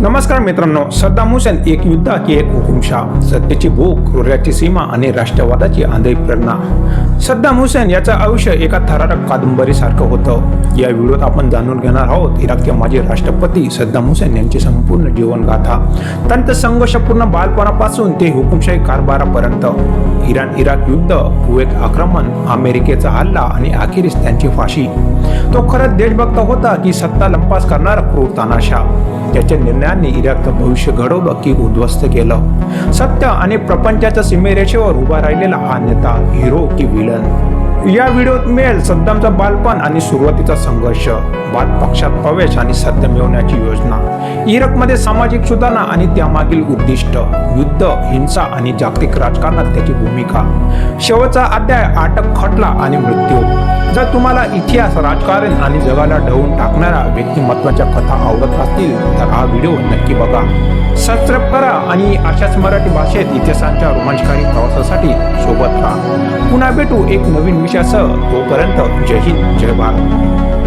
नमस्कार मित्रांनो सद्दाम हुसेन एक युद्ध की एक हुकुमशाह. सत्तेची भूक क्रूर्याची सीमा आणि राष्ट्रवादाची आंधळी प्रेरणा. सद्दाम हुसेन याचं आयुष्य एका थरारक कादंबरीसारखं होतं. या व्हिडिओत आपण जाणून घेणार आहोत इराकचे माजी राष्ट्रपती सद्दाम हुसेन यांची संपूर्ण जीवनगाथा. त्यांचं संघर्षपूर्ण बालपणापासून ते हुकुमशाही कारभारापर्यंत. इराण इराक युद्ध कुवेत आक्रमण अमेरिकेचा हल्ला आणि अखेरीस त्यांची फाशी. तो खरंच देशभक्त होता की सत्ता लंपास करणारा क्रूर तानाशा त्याच्या निर्णयांनी इराकचं भविष्य घडवलं की उद्ध्वस्त केलं. सत्य आणि प्रपंचाच्या सीमेरेषेवर उभा राहिलेला हा नेता हिरो की विलन. या व्हिडिओत मिळेल सद्दामचं बालपण आणि सुरुवातीचा संघर्ष बाद पक्षात प्रवेश आणि सत्य मिळवण्याची योजना. इराकमध्ये सामाजिक सुधारणा आणि त्यामागील उद्दिष्ट युद्ध हिंसा आणि जागतिक राजकारणात त्याची भूमिका. शेवटचा अध्याय अटक खटला आणि मृत्यू. जर तुम्हाला इतिहास राजकारण आणि जगाला ढवून टाकणाऱ्या व्यक्तिमत्वाच्या कथा आवडत असतील तर हा व्हिडिओ नक्की बघा. सबस्क्राईब करा आणि अशाच मराठी भाषेत इतिहासाच्या रोमांचकारी प्रवासासाठी सोबत राहा. पुन्हा भेटू एक नवीन विषयासह. तोपर्यंत जय हिंद जय भारत.